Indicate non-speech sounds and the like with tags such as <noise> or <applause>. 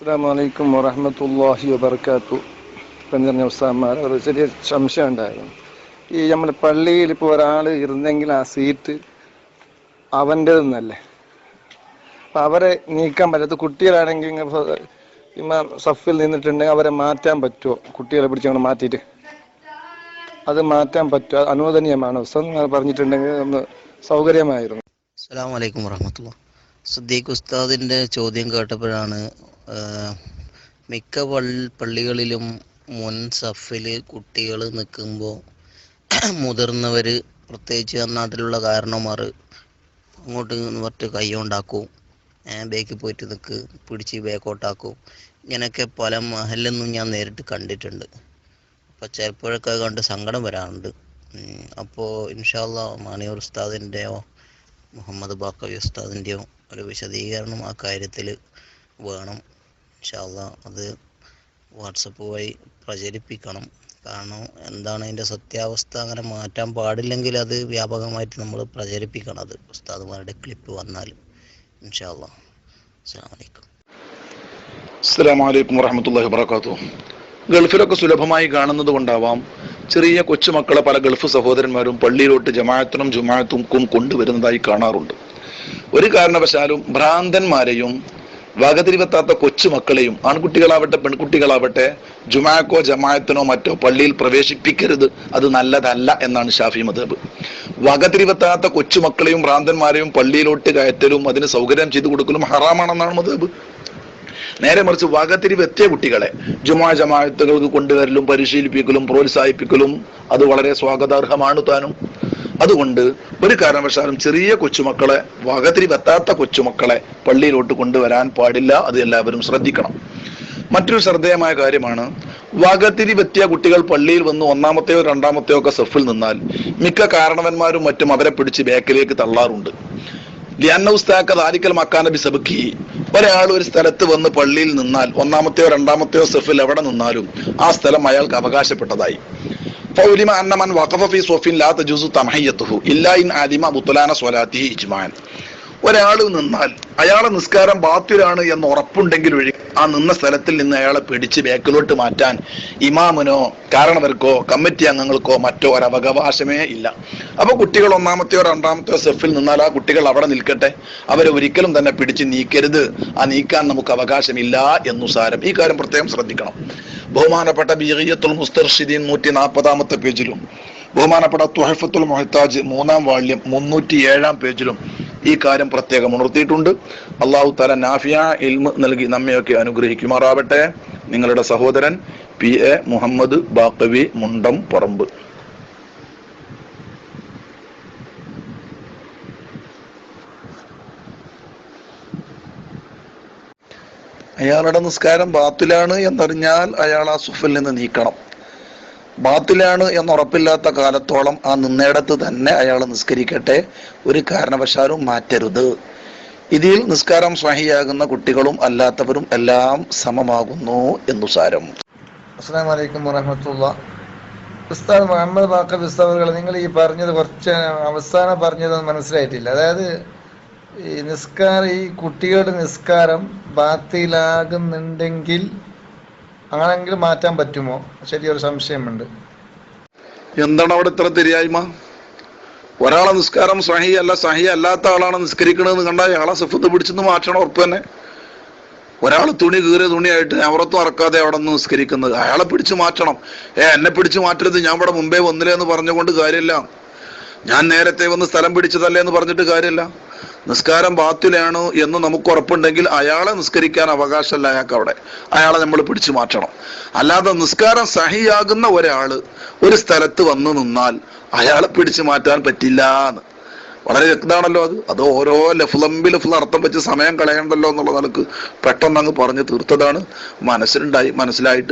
അസ്സാം വലൈക്കും വറഹമത്തല്ലാഹി വബർക്കാത്തു പറഞ്ഞ ഉസ്താന്മാർ ഒരു ചെറിയ സംശയം ഉണ്ടായിരുന്നു. ഈ നമ്മുടെ പള്ളിയിൽ ഇപ്പോൾ ഒരാൾ ഇരുന്നെങ്കിൽ ആ സീറ്റ് അവന്റെതെന്നല്ലേ? അപ്പം അവരെ നീക്കാൻ പറ്റാത്ത കുട്ടികളാണെങ്കിൽ ഇമാം സഫിൽ നിന്നിട്ടുണ്ടെങ്കിൽ അവരെ മാറ്റാൻ പറ്റുമോ? കുട്ടികളെ പിടിച്ചങ്ങനെ മാറ്റിയിട്ട്? അത് മാറ്റാൻ പറ്റുമോ? അനുവദനീയമാണ്? ഉസ്താദ് പറഞ്ഞിട്ടുണ്ടെങ്കിൽ ഒന്ന് സൗകര്യമായിരുന്നു. അസ്സാം വലൈക്കും വറഹമത്തല്ലാ സുദ്ദീഖ് ഉസ്താദിന്റെ ചോദ്യം കേട്ടപ്പോഴാണ് മിക്ക പള്ളി പള്ളികളിലും മുൻ സഫിൽ കുട്ടികൾ നിൽക്കുമ്പോൾ <clears throat> മുതിർന്നവർ പ്രത്യേകിച്ച് നാട്ടിലുള്ള കാരണവന്മാർ അങ്ങോട്ട് പറഞ്ഞിട്ട് കൈ കൊണ്ടാക്കും ബേക്കിൽ പോയിട്ട് നിൽക്ക് പിടിച്ച് ബേക്കോട്ടാക്കും. ഇങ്ങനെയൊക്കെ പല മഹലിൽ ഞാൻ നേരിട്ട് കണ്ടിട്ടുണ്ട്. അപ്പോൾ ചിലപ്പോഴൊക്കെ കണ്ട് സങ്കടം വരാറുണ്ട്. അപ്പോൾ ഇൻഷാല്ല മാണിയൂർ ഉസ്താദിന്റെയോ മുഹമ്മദ് ബാക്കവി ഉസ്താദിന്റെയോ ഒരു വിശദീകരണം ആ കാര്യത്തിൽ വേണം. ഇൻഷാല്ല അത് വാട്സപ്പ് വഴി പ്രചരിപ്പിക്കണം. കാരണം എന്താണ് അതിന്റെ സത്യാവസ്ഥ അങ്ങനെ മാറ്റാൻ പാടില്ലെങ്കിൽ അത് വ്യാപകമായിട്ട് നമ്മൾ പ്രചരിപ്പിക്കണം അത്. ഉസ്താദുമാരുടെ ക്ലിപ്പ് വന്നാൽ ഇൻഷാല്ല അസ്സാം വലൈക്കും അസ്സലാമു അലൈക്കും വറഹമത്തല്ലാഹി വബറകാതുഹു. ഗൾഫിലൊക്കെ സുലഭമായി കാണുന്നത് കൊണ്ടാവാം ചെറിയ കൊച്ചുമക്കളെ പല ഗൾഫ് സഹോദരന്മാരും പള്ളിയിലോട്ട് ജമാഅത്തിനും ജുമാഅത്തും കൊണ്ടുവരുന്നതായി കാണാറുണ്ട്. ഒരു കാരണവശാലും ഭ്രാന്തന്മാരെയും വകതിരിവെത്താത്ത കൊച്ചുമക്കളെയും ആൺകുട്ടികളാവട്ടെ പെൺകുട്ടികളാവട്ടെ ജുമാക്കോ ജമായത്തിനോ മറ്റോ പള്ളിയിൽ പ്രവേശിപ്പിക്കരുത്. അത് നല്ലതല്ല എന്നാണ് ഷാഫി മദബ് വകതിരിവെത്താത്ത കൊച്ചുമക്കളെയും ഭ്രാന്തന്മാരെയും പള്ളിയിലോട്ട് കയറ്റലും അതിന് സൗകര്യം ചെയ്തു കൊടുക്കലും ഹറാമാണെന്നാണ് മദബ് നേരെ മറിച്ച് വകതിരിവെത്തിയ കുട്ടികളെ ജുമാ ജമായത്തുകൾക്ക് കൊണ്ടുവരലും പരിശീലിപ്പിക്കലും പ്രോത്സാഹിപ്പിക്കലും അത് വളരെ സ്വാഗതാർഹമാണ് താനും. അതുകൊണ്ട് ഒരു കാരണവശാലും ചെറിയ കൊച്ചുമക്കളെ വകതിരിവെത്താത്ത കൊച്ചുമക്കളെ പള്ളിയിലോട്ട് കൊണ്ടുവരാൻ പാടില്ല. അത് എല്ലാവരും ശ്രദ്ധിക്കണം. മറ്റൊരു ശ്രദ്ധേയമായ കാര്യമാണ് വകതിരിവെത്തിയ കുട്ടികൾ പള്ളിയിൽ വന്ന് ഒന്നാമത്തെയോ രണ്ടാമത്തെയോ ഒക്കെ സെഫിൽ നിന്നാൽ മിക്ക കാരണവന്മാരും മറ്റും അവരെ പിടിച്ച് ബാക്കിലേക്ക് തള്ളാറുണ്ട്. ലിയന്നൗസ്താക്ക ദാരിക്കൽ മക്കാനബി സബക്കി ഒരാൾ ഒരു സ്ഥലത്ത് വന്ന് പള്ളിയിൽ നിന്നാൽ ഒന്നാമത്തെയോ രണ്ടാമത്തെയോ സെഫിൽ എവിടെ നിന്നാലും ആ സ്ഥലം അയാൾക്ക് അവകാശപ്പെട്ടതായി. فعلم أن من وقف في صوف لا تجوز تمحيته إلا إن عدم بطلان صلاته إجماعا. ഒരാൾ നിന്നാൽ അയാളെ നിസ്കാരം ബാത്തിലാണ് എന്ന് ഉറപ്പുണ്ടെങ്കിൽ ഒഴി ആ നിന്ന സ്ഥലത്തിൽ നിന്ന് അയാളെ പിടിച്ച് ബാക്കിലോട്ട് മാറ്റാൻ ഇമാമിനോ കാരണവർക്കോ കമ്മിറ്റി അംഗങ്ങൾക്കോ മറ്റോ ഒരവകാശമേ ഇല്ല. അപ്പൊ കുട്ടികൾ ഒന്നാമത്തെയോ രണ്ടാമത്തെയോ സെഫിൽ നിന്നാൽ ആ കുട്ടികൾ അവിടെ നിൽക്കട്ടെ. അവരെ ഒരിക്കലും തന്നെ പിടിച്ച് നീക്കരുത്. ആ നീക്കാൻ നമുക്ക് അവകാശമില്ല എന്നു സാരം. ഈ കാര്യം പ്രത്യേകം ശ്രദ്ധിക്കണം. ബഹുമാനപ്പെട്ട ബിഹിയത്തുൽ മുസ്തർഷിദീൻ നൂറ്റി നാൽപ്പതാമത്തെ പേജിലും ബഹുമാനപ്പെട്ട തുഹഫത്തുൽ മൊഹത്താജ് മൂന്നാം വാള്യം മുന്നൂറ്റി ഏഴാം പേജിലും ഈ കാര്യം പ്രത്യേകം ഉണർത്തിയിട്ടുണ്ട്. അള്ളാഹു തല നാഫിയ ഇൽമ് നൽകി നമ്മയൊക്കെ അനുഗ്രഹിക്കുമാറാവട്ടെ. നിങ്ങളുടെ സഹോദരൻ പി എ മുഹമ്മദ് ബാക്കവി മുണ്ടം പറമ്പ്. അയാളുടെ നിസ്കാരം ബാത്തിലാണ് എന്നറിഞ്ഞാൽ അയാൾ ആ സുഫിൽ നിന്ന് നീക്കണം. ബാത്തിലാണ് എന്നുറപ്പില്ലാത്ത കാലത്തോളം ആ നിന്നയിടത്ത് തന്നെ അയാൾ നിസ്കരിക്കട്ടെ ഒരു കാരണവശാലും മാറ്റരുത്. ഇതിൽ നിസ്കാരം സ്വാഹിയാകുന്ന കുട്ടികളും അല്ലാത്തവരും എല്ലാം സമമാകുന്നു എന്നു സാരം. അസ്സാം വലൈക്കും വറഹമത്തുള്ള. ഉസ്താദ് മുഹമ്മദ് ബാക്കർ ഉസ്താദുകൾ നിങ്ങൾ ഈ പറഞ്ഞത് കുറച്ച് അവസാനം പറഞ്ഞത് മനസ്സിലായിട്ടില്ല. അതായത് ഈ നിസ്കാരം ഈ കുട്ടികളുടെ നിസ്കാരം ബാത്തിലാകുന്നുണ്ടെങ്കിൽ അങ്ങനെങ്കിൽ മാറ്റാൻ പറ്റുമോ? ശരിയൊരു സംശയമുണ്ട്. എന്താണ് അവിടെ ഇത്ര തിരിയായ്മ? ഒരാളെ നിസ്കാരം സഹി അല്ല സഹി അല്ലാത്ത ആളാണ് നിസ്കരിക്കണമെന്ന് കണ്ടാൽ അയാളെ സിഫത്ത് പിടിച്ചെന്ന് മാറ്റണം ഉറപ്പ് തന്നെ. ഒരാൾ തുണി കീറിയ തുണിയായിട്ട് അവറത്തും അറക്കാതെ അവിടെ നിന്ന് നിസ്കരിക്കുന്നത്. അയാളെ പിടിച്ചു മാറ്റണം. ഏ എന്നെ പിടിച്ചു മാറ്റരുത്. ഞാൻ ഇവിടെ മുമ്പേ വന്നില്ല എന്ന് പറഞ്ഞുകൊണ്ട് കാര്യമില്ല. ഞാൻ നേരത്തെ വന്ന് സ്ഥലം പിടിച്ചതല്ലേ എന്ന് പറഞ്ഞിട്ട് കാര്യമില്ല. നിസ്കാരം ബാത്തിലാണ് എന്ന് നമുക്ക് ഉറപ്പുണ്ടെങ്കിൽ അയാളെ നിസ്കരിക്കാൻ അവകാശമല്ല അയാൾക്ക് അവിടെ അയാളെ നമ്മൾ പിടിച്ചു മാറ്റണം. അല്ലാതെ നിസ്കാരം സഹിയാകുന്ന ഒരാൾ ഒരു സ്ഥലത്ത് വന്ന് നിന്നാൽ അയാളെ പിടിച്ചു മാറ്റാൻ പറ്റില്ല എന്ന്. വളരെ വ്യക്തമാണല്ലോ അത്. അത് ഓരോ ലഫ്ലംബി ലഫ്ല അർത്ഥം വെച്ച് സമയം കളയണ്ടല്ലോ എന്നുള്ള നിലയ്ക്ക് പെട്ടെന്ന് അങ്ങ് പറഞ്ഞു തീർത്തതാണ്. മനസ്സിലുണ്ടായി മനസ്സിലായിട്ട്